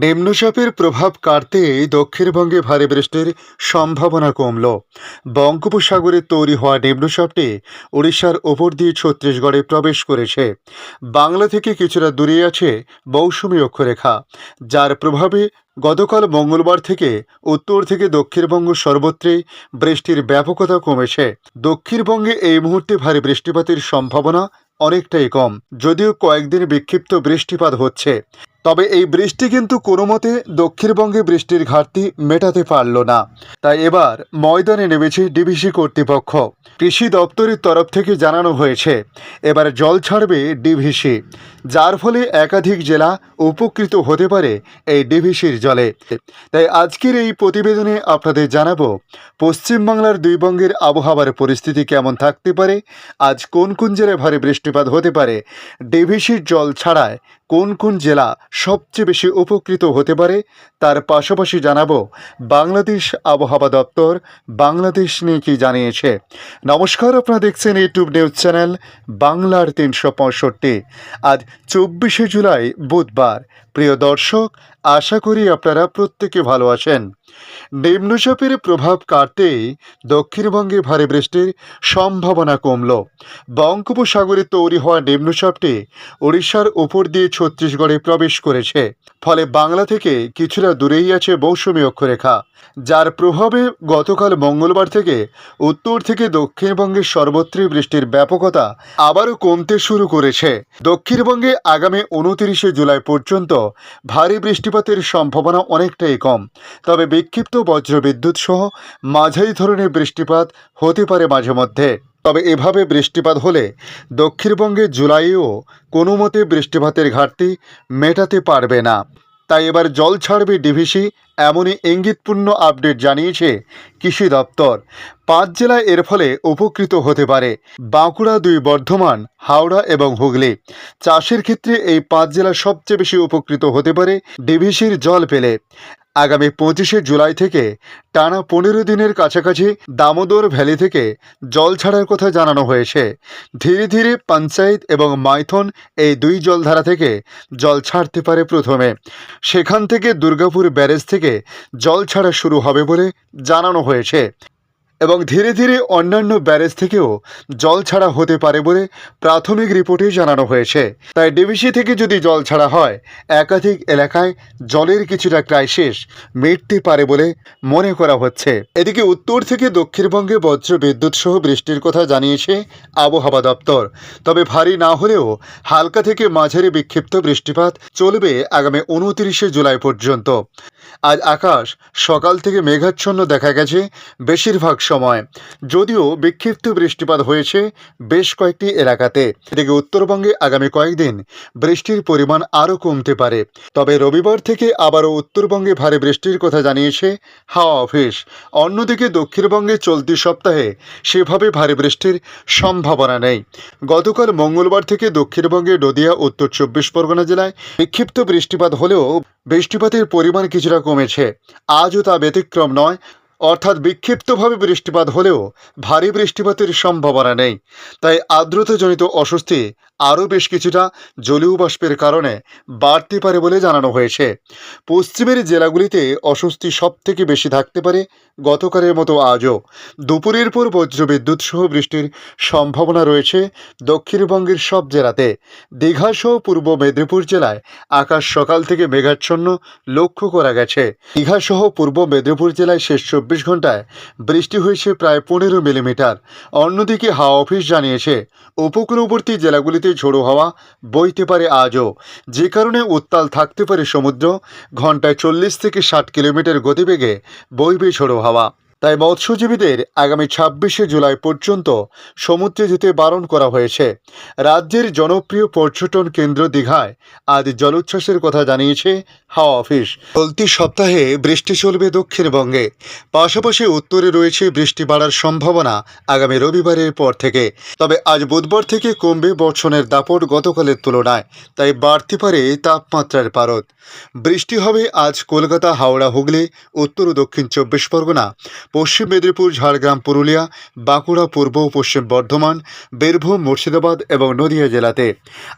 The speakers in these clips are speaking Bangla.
নিম্নচাপের প্রভাব কাটতেই দক্ষিণবঙ্গে ভারী বৃষ্টির সম্ভাবনা কমল। বঙ্গোপসাগরে তৈরি হওয়া নিম্নচাপটি ওড়িশার ওপর দিয়ে ছত্তিশগড়ে প্রবেশ করেছে। বাংলা থেকে কিছুটা দূরে আছে মৌসুমী অক্ষরেখা, যার প্রভাবে গতকাল মঙ্গলবার থেকে উত্তর থেকে দক্ষিণবঙ্গ সর্বত্রই বৃষ্টির ব্যাপকতা কমেছে। দক্ষিণবঙ্গে এই মুহূর্তে ভারী বৃষ্টিপাতের সম্ভাবনা অনেকটাই কম, যদিও কয়েকদিন বিক্ষিপ্ত বৃষ্টিপাত হচ্ছে। তবে এই বৃষ্টি কিন্তু কোনো মতে দক্ষিণবঙ্গে বৃষ্টির ঘাটতি মেটাতে পারল না। তাই এবার ময়দানে নেমেছে ডিভিসি কর্তৃপক্ষ। কৃষি দপ্তরের তরফ থেকে জানানো হয়েছে, এবার জল ছাড়বে ডিভিসি যার ফলে একাধিক জেলা উপকৃত হতে পারে এই ডিভিসির জলে। তাই আজকের এই প্রতিবেদনে আপনাদের জানাব, পশ্চিমবাংলার দুই বঙ্গের আবহাওয়ার পরিস্থিতি কেমন থাকতে পারে, আজ কোন কোন জেলায় ভারী বৃষ্টিপাত হতে পারে ডিভিসির জল ছাড়ায় কোন কোন জেলা সবচেয়ে বেশি উপকৃত হতে পারে তার পাশাপাশি জানাব বাংলাদেশ আবহাওয়া দপ্তর বাংলাদেশ নিয়ে কি জানিয়েছে। নমস্কার, আপনারা দেখছেন ইউটিউব নিউজ চ্যানেল বাংলার তিনশো পঁয়ষট্টি। আজ চব্বিশে জুলাই বুধবার। প্রিয় দর্শক আশা করি আপনারা প্রত্যেকে ভালো আছেন। নিম্নচাপের প্রভাব কাটতে দক্ষিণবঙ্গে ভারী বৃষ্টির সম্ভাবনা কমল। বঙ্গোপসাগরে তৈরি হওয়া নিম্নচাপটি ওড়িশার উপর দিয়ে ছত্তিশগড়ে প্রবেশ করেছে। ফলে বাংলা থেকে কিছুটা দূরেই আছে মৌসুমী অক্ষরেখা। যার প্রভাবে গতকাল মঙ্গলবার থেকে উত্তর থেকে দক্ষিণবঙ্গের সর্বত্রই বৃষ্টির ব্যাপকতা আবারও কমতে শুরু করেছে। দক্ষিণবঙ্গে আগামী উনতিরিশে জুলাই পর্যন্ত ভারী বৃষ্টিপাতের সম্ভাবনা অনেকটাই কম। তবে বিক্ষিপ্ত বজ্রবিদ্যুৎ সহ মাঝারি ধরনের বৃষ্টিপাত হতে পারে মাঝে মধ্যে। তবে এভাবে বৃষ্টিপাত হলে দক্ষিণবঙ্গে জুলাইয়েও কোনো মতে বৃষ্টিপাতের ঘাটতি মেটাতে পারবে না। তাই এবার জল ছাড়বে ডিভিসি, এমনই ইঙ্গিতপূর্ণ আপডেট জানিয়েছে কৃষি দপ্তর। পাঁচ জেলায় এর ফলে উপকৃত হতে পারে বাঁকুড়া, দুই বর্ধমান, হাওড়া এবং হুগলি। চাষের ক্ষেত্রে এই পাঁচ জেলা সবচেয়ে বেশি উপকৃত হতে পারে ডিভিসির জল পেলে। আগামী পঁচিশে জুলাই থেকে টানা পনেরো দিনের কাছাকাছি দামোদর ভ্যালি থেকে জল ছাড়ার কথা জানানো হয়েছে। ধীরে ধীরে পঞ্চায়েত এবং মাইথন এই দুই জলধারা থেকে জল ছাড়তে পারে প্রথমে। সেখান থেকে দুর্গাপুর ব্যারেজ থেকে জল ছাড়া শুরু হবে বলে জানানো হয়েছে। এবং ধীরে ধীরে অন্যান্য ব্যারেজ থেকেও জল ছাড়া হতে পারে বলে প্রাথমিক রিপোর্টে জানানো হয়েছে। তাই ডিভিসি থেকে যদি জল ছাড়া হয়, একাধিক এলাকায় জলের কিছুটা ক্রাইসিস মিটতে পারে বলে মনে করা হচ্ছে। এদিকে উত্তর থেকে দক্ষিণবঙ্গে বজ্র বিদ্যুৎ সহ বৃষ্টির কথা জানিয়েছে আবহাওয়া দপ্তর। তবে ভারী না হলেও হালকা থেকে মাঝারি বিক্ষিপ্ত বৃষ্টিপাত চলবে আগামী উনতিরিশে জুলাই পর্যন্ত। আজ আকাশ সকাল থেকে মেঘাচ্ছন্ন দেখা গেছে বেশিরভাগ সময়। যদিও বিক্ষিপ্ত বৃষ্টিপাত হয়েছে বেশ কয়েকটি এলাকাতে। এদিকে উত্তরবঙ্গে আগামী কয়েকদিন বৃষ্টির পরিমাণ আরও কমতে পারে। তবে রবিবার থেকে আবারও উত্তরবঙ্গে ভারী বৃষ্টির কথা জানিয়েছে হাওয়া অফিস। অন্যদিকে দক্ষিণবঙ্গে চলতি সপ্তাহে সেভাবে ভারী বৃষ্টির সম্ভাবনা নেই। গতকাল মঙ্গলবার থেকে দক্ষিণবঙ্গে নদিয়া, উত্তর চব্বিশ পরগনা জেলায় বিক্ষিপ্ত বৃষ্টিপাত হলেও বৃষ্টিপাতের পরিমাণ কিছুটা কমেছে। আজও তা ব্যতিক্রম নয়, অর্থাৎ বিক্ষিপ্তভাবে বৃষ্টিপাত হলেও ভারী বৃষ্টিপাতের সম্ভাবনা নেই। তাই আর্দ্রতাজনিত অস্বস্তি আরও বেশ কিছুটা জলীয় বাষ্পের কারণে বাড়তে পারে বলে জানানো হয়েছে। পশ্চিমের জেলাগুলিতে অস্বস্তি সব থেকে বেশি থাকতে পারে গতকালের মতো আজও। দুপুরের পর বজ্রবিদ্যুৎ সহ বৃষ্টির সম্ভাবনা রয়েছে দক্ষিণবঙ্গের সব জেলাতে। দীঘা সহ পূর্ব মেদিনীপুর জেলায় আকাশ সকাল থেকে মেঘাচ্ছন্ন লক্ষ্য করা গেছে। দীঘা সহ পূর্ব মেদিনীপুর জেলায় শেষ চব্বিশ ঘন্টায় বৃষ্টি হয়েছে প্রায় পনেরো মিলিমিটার। অন্যদিকে হাওয়া অফিস জানিয়েছে, উপকূলবর্তী জেলাগুলিতে ঝোড়ো হাওয়া বইতে পারে আজও। যে কারণে উত্তাল থাকতে পারে সমুদ্র। ঘন্টায় চল্লিশ থেকে ষাট কিলোমিটার গতিবেগে বইবে ঝোড়ো হাওয়া। তাই মৎস্যজীবীদের আগামী ছাব্বিশে জুলাই পর্যন্ত সমুদ্রে যেতে বারণ করা হয়েছে। রাজ্যের জনপ্রিয় পর্যটন কেন্দ্র দীঘায় আজ জলোচ্ছ্বাসের কথা জানিয়েছে হাওয়া অফিস। চলতি সপ্তাহে বৃষ্টি চলবে দক্ষিণবঙ্গে পাশাপাশি উত্তরে রয়েছে বৃষ্টি বাড়ার সম্ভাবনা আগামী রবিবারের পর থেকে। তবে আজ বুধবার থেকে কমবে বর্ষণের দাপট গতকালের তুলনায়, তাই বাড়তে পারে তাপমাত্রার পারদ। বৃষ্টি হবে আজ কলকাতা, হাওড়া, হুগলি, উত্তর ও দক্ষিণ চব্বিশ পরগনা। পশ্চিম মেদিনীপুর, ঝাড়গ্রাম, পুরুলিয়া, বাঁকুড়া, পূর্ব ও পশ্চিম বর্ধমান, বীরভূম, মুর্শিদাবাদ এবং নদিয়া জেলাতে।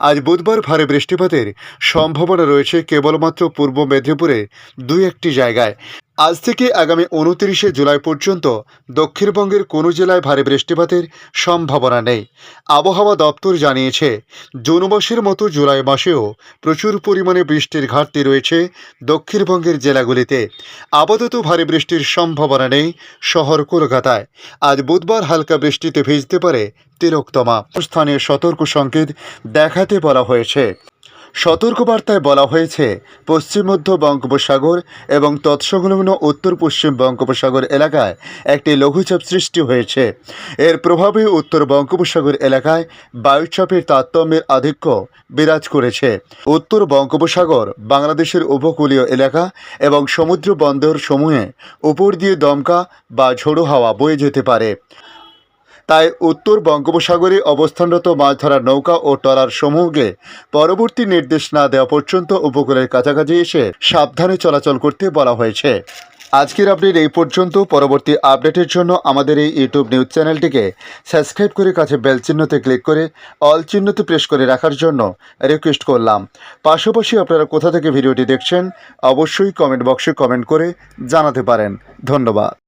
আজ বুধবার ভারী বৃষ্টিপাতের সম্ভাবনা রয়েছে কেবলমাত্র পূর্ব মেদিনীপুরে দুই একটি জায়গায়। আজ থেকে আগামী উনত্রিশে জুলাই পর্যন্ত দক্ষিণবঙ্গের কোনো জেলায় ভারী বৃষ্টিপাতের সম্ভাবনা নেই। আবহাওয়া দপ্তর জানিয়েছে, জুন মাসের মতো জুলাই মাসেও প্রচুর পরিমাণে বৃষ্টির ঘাটতি রয়েছে দক্ষিণবঙ্গের জেলাগুলিতে। আপাতত ভারী বৃষ্টির সম্ভাবনা নেই শহর কলকাতায়। আজ বুধবার হালকা বৃষ্টিতে ভিজতে পারে তিলোত্তমা। স্থানীয় সতর্ক সংকেত দেখাতে বলা হয়েছে। সতর্কবার্তায় বলা হয়েছে, পশ্চিম মধ্য বঙ্গোপসাগর এবং তৎসংলগ্ন উত্তর পশ্চিম বঙ্গোপসাগর এলাকায় একটি লঘুচাপ সৃষ্টি হয়েছে। এর প্রভাবে উত্তর বঙ্গোপসাগর এলাকায় বায়ুচাপের তারতম্যের আধিক্য বিরাজ করেছে। উত্তর বঙ্গোপসাগর বাংলাদেশের উপকূলীয় এলাকা এবং সমুদ্র বন্দর সমূহে উপর দিয়ে দমকা বা ঝোড়ো হাওয়া বয়ে যেতে পারে। তাই উত্তর বঙ্গোপসাগরে অবস্থানরত মাছ ধরার নৌকা ও ট্রলার সমূহকে পরবর্তী নির্দেশ না দেওয়া পর্যন্ত উপকূলের কাছাকাছি এসে সাবধানে চলাচল করতে বলা হয়েছে। আজকের আপডেট এই পর্যন্ত। পরবর্তী আপডেটের জন্য আমাদের এই ইউটিউব নিউজ চ্যানেলটিকে সাবস্ক্রাইব করে কাছে বেল চিহ্নতে ক্লিক করে অল চিহ্নতে প্রেস করে রাখার জন্য রিকোয়েস্ট করলাম। পাশাপাশি আপনারা কোথা থেকে ভিডিওটি দেখছেন, অবশ্যই কমেন্ট বক্সে কমেন্ট করে জানাতে পারেন। ধন্যবাদ।